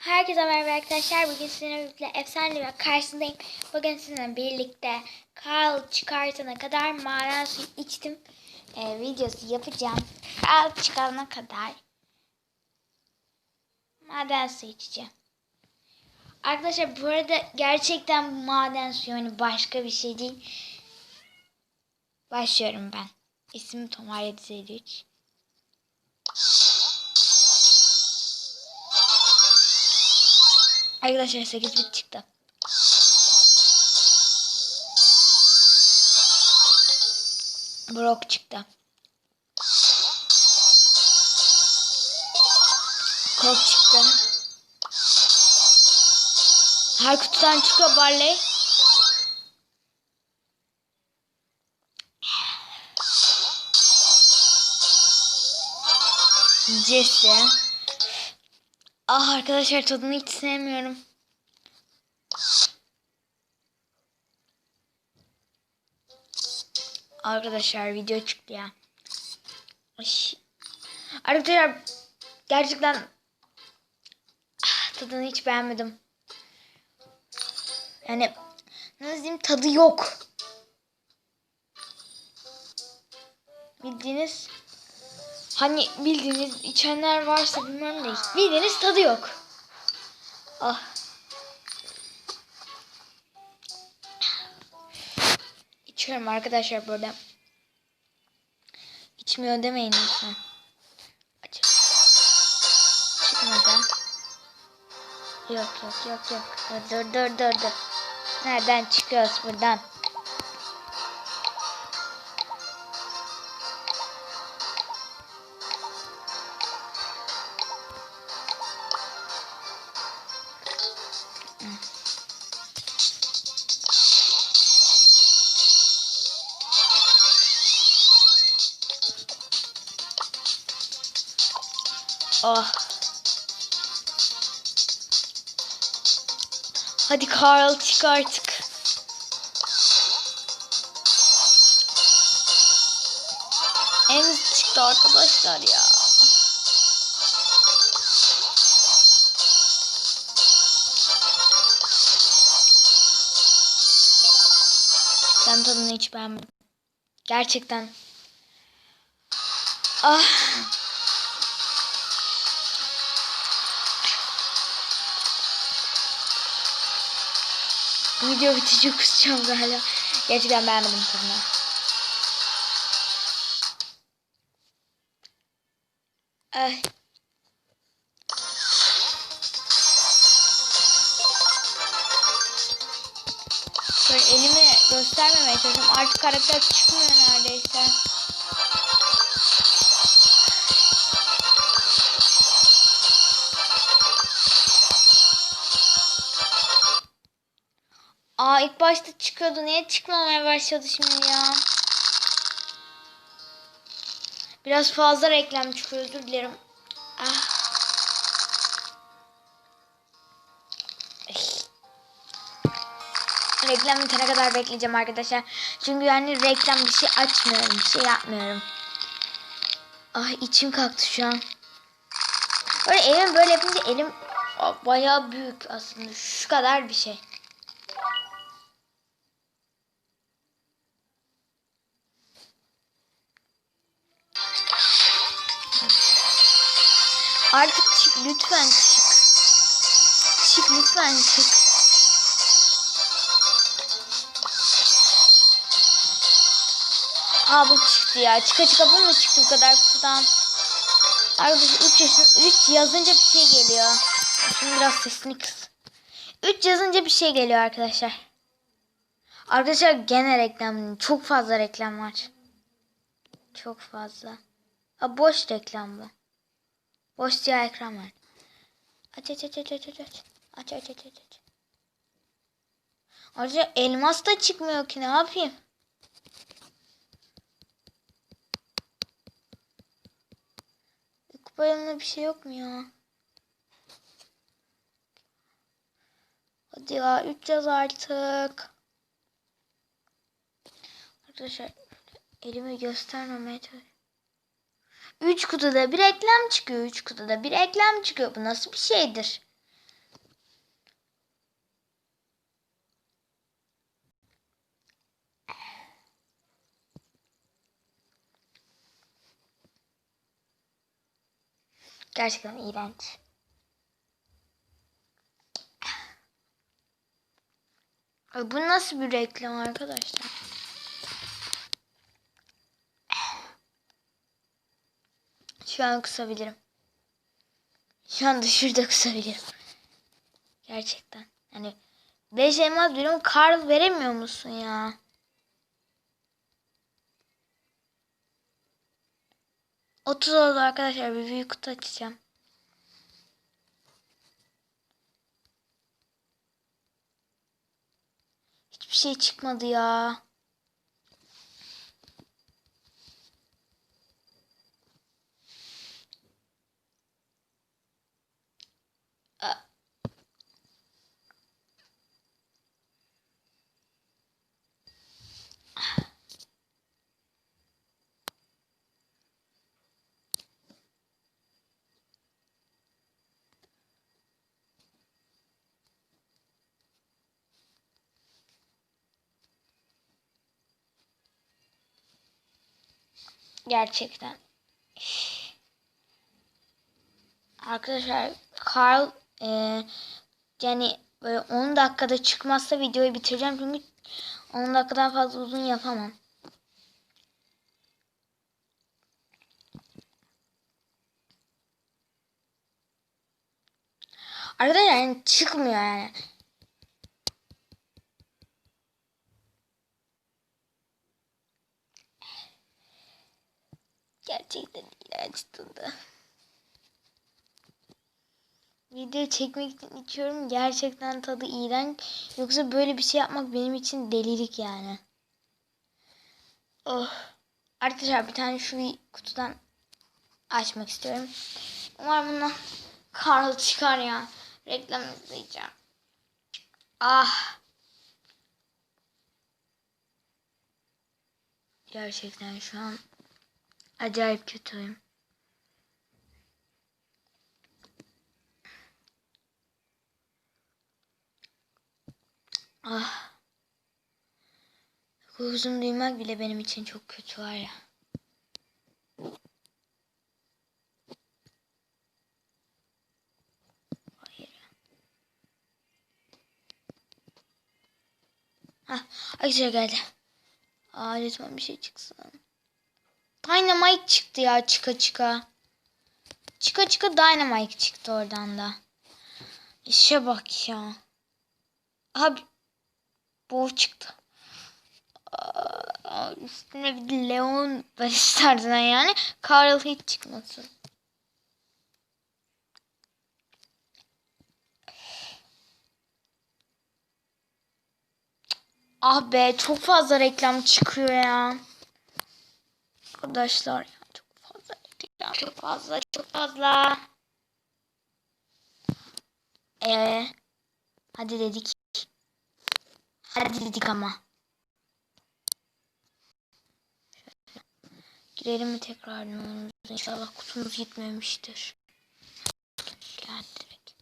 Herkese merhaba arkadaşlar. Bugün sizinle birlikte efsane bir karşısındayım. Bugün sizinle birlikte Karl çıkartana kadar maden suyu içtim. Ee, videosu yapacağım. Karl çıkarana kadar maden suyu içeceğim. Arkadaşlar bu arada gerçekten maden suyu hani başka bir şey değil. Başlıyorum ben. İsmim Tomar 753. Arkadaşlar 8 bit çıktı. Brock çıktı. Colt çıktı. Her kutudan çıkıyor Barley. Jesse. Ah arkadaşlar tadını hiç sevmiyorum. Arkadaşlar video çıktı ya. Ay. Arkadaşlar gerçekten ah, tadını hiç beğenmedim. Yani nasıl diyeyim tadı yok. Bildiğiniz hani bildiğiniz içenler varsa bilmem de bildiğiniz tadı yok. Ah. İçiyorum arkadaşlar böyle. İçmiyor demeyin lütfen. Aç. Çıkmadı. Yok yok yok yok. Dur dur dur. dur. Nereden çıkıyoruz buradan? Oh. Hadi Carl çık artık. Emiz çıktı arkadaşlar ya. Ben tadını hiç beğenmedim. Gerçekten. Ah. Video bitince kusacağım galiba. Gerçekten beğenmedim tadını. Ay. Böyle elimi göstermemeye çalışıyorum. Artık karakter çıkmıyor neredeyse. Aa ilk başta çıkıyordu. Niye çıkmamaya başladı şimdi ya? Biraz fazla reklam çıkıyor. Özür dilerim. Ah. Reklam bitene kadar bekleyeceğim arkadaşlar. Çünkü yani reklam bir şey açmıyorum. Bir şey yapmıyorum. Ay içim kalktı şu an. Böyle elim böyle yapınca elim bayağı büyük aslında. Şu kadar bir şey. Artık çık lütfen çık. Çık lütfen çık. Aa bu çıktı ya. Çıka çıka bu mu çıktı bu kadar kutudan? Arkadaşlar 3 yaşın 3 yazınca bir şey geliyor. Şimdi biraz sesini kıs. 3 yazınca bir şey geliyor arkadaşlar. Arkadaşlar gene reklam. Çok fazla reklam var. Çok fazla. Aa, boş reklam bu. Boş siyah ekran var. Aç aç aç aç aç aç aç. Aç aç aç aç aç. Ayrıca elmas da çıkmıyor ki ne yapayım? Kupa yanında bir şey yok mu ya? Hadi ya 3 yaz artık. Arkadaşlar elimi göstermemeye çalışıyorum. 3 kutuda bir reklam çıkıyor. 3 kutuda bir reklam çıkıyor. Bu nasıl bir şeydir? Gerçekten iğrenç. Bu nasıl bir reklam arkadaşlar? Şu an kusabilirim. Şu anda şurada kusabilirim. Gerçekten. Hani 5 elmas veriyorum. Karl veremiyor musun ya? Otuz oldu arkadaşlar. Bir büyük kutu açacağım. Hiçbir şey çıkmadı ya. Gerçekten. Arkadaşlar Carl e, yani böyle 10 dakikada çıkmazsa videoyu bitireceğim çünkü 10 dakikadan fazla uzun yapamam. Arkadaşlar yani çıkmıyor yani. Gerçekten tadı. Video çekmek için içiyorum. Gerçekten tadı iğrenç. Yoksa böyle bir şey yapmak benim için delilik yani. Oh. Arkadaşlar bir tane şu kutudan açmak istiyorum. Umarım bundan Karl çıkar ya. Reklam izleyeceğim. Ah. Gerçekten şu an acayip kötüyüm. Ah. Kokusunu duymak bile benim için çok kötü var ya. Hayır. Hah, Ayrıca geldi. Aa lütfen bir şey çıksın. Dynamite çıktı ya çıka çıka. Çıka çıka Dynamite çıktı oradan da. İşe bak ya. Abi bu çıktı. Aa, üstüne bir Leon var yani. Carl hiç çıkmasın. Ah be çok fazla reklam çıkıyor ya. Arkadaşlar ya çok fazla reklam. Çok fazla çok fazla. Ee, hadi dedik. Hadi dedik ama. Girelim mi tekrar oyunumuza? İnşallah kutumuz gitmemiştir. Gel direkt.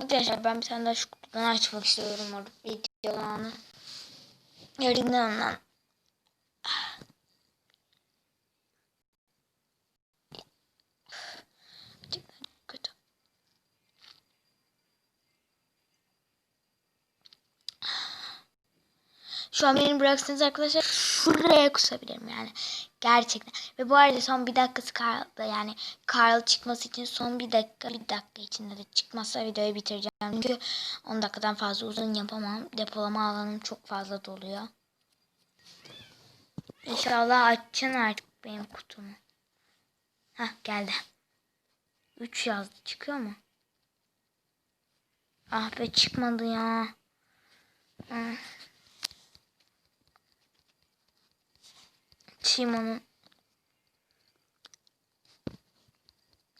Arkadaşlar ben bir tane daha şu kutudan açmak istiyorum orada videolarını. Yerinden Şu an beni bıraksanız arkadaşlar şuraya kusabilirim yani. Gerçekten. Ve bu arada son bir dakikası kaldı. Yani Carl çıkması için son bir dakika bir dakika içinde de çıkmazsa videoyu bitireceğim. Çünkü 10 dakikadan fazla uzun yapamam. Depolama alanım çok fazla doluyor. İnşallah açacaksın artık benim kutumu. Hah geldi. 3 yazdı. Çıkıyor mu? Ah be çıkmadı ya. Hmm. Çimon'un.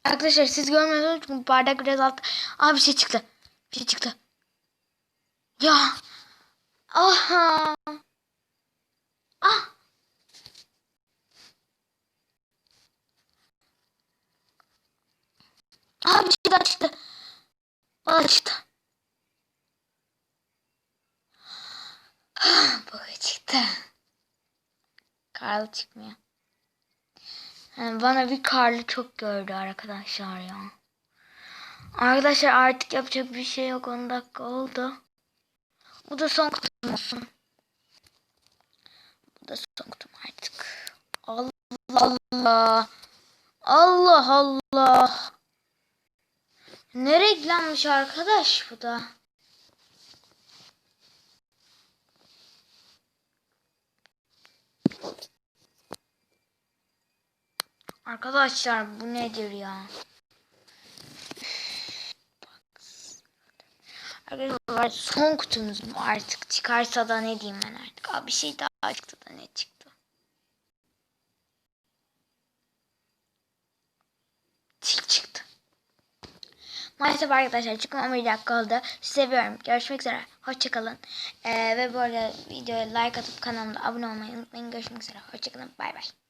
Arkadaşlar siz görmüyorsunuz çünkü bardak biraz alt. Aa bir şey çıktı. Bir şey çıktı. Ya. Aha. Ah. Aa bir şey daha çıktı. Aa çıktı. Baka çıktı. Karlı çıkmıyor. Yani bana bir karlı çok gördü arkadaşlar ya. Arkadaşlar artık yapacak bir şey yok. 10 dakika oldu. Bu da son kutum olsun. Bu da son kutum artık. Allah Allah. Allah Allah. Ne reklammış arkadaş bu da. Arkadaşlar bu nedir ya? Arkadaşlar son kutumuz mu artık çıkarsa da ne diyeyim ben artık. Aa, bir şey daha çıktı da ne çıktı? Tik çıktı. Maalesef arkadaşlar çıkma 11 dakika oldu. Seviyorum. Görüşmek üzere. Hoşçakalın. Ee, ve bu arada videoya like atıp kanalıma abone olmayı unutmayın. Görüşmek üzere. Hoşçakalın. Bay bay.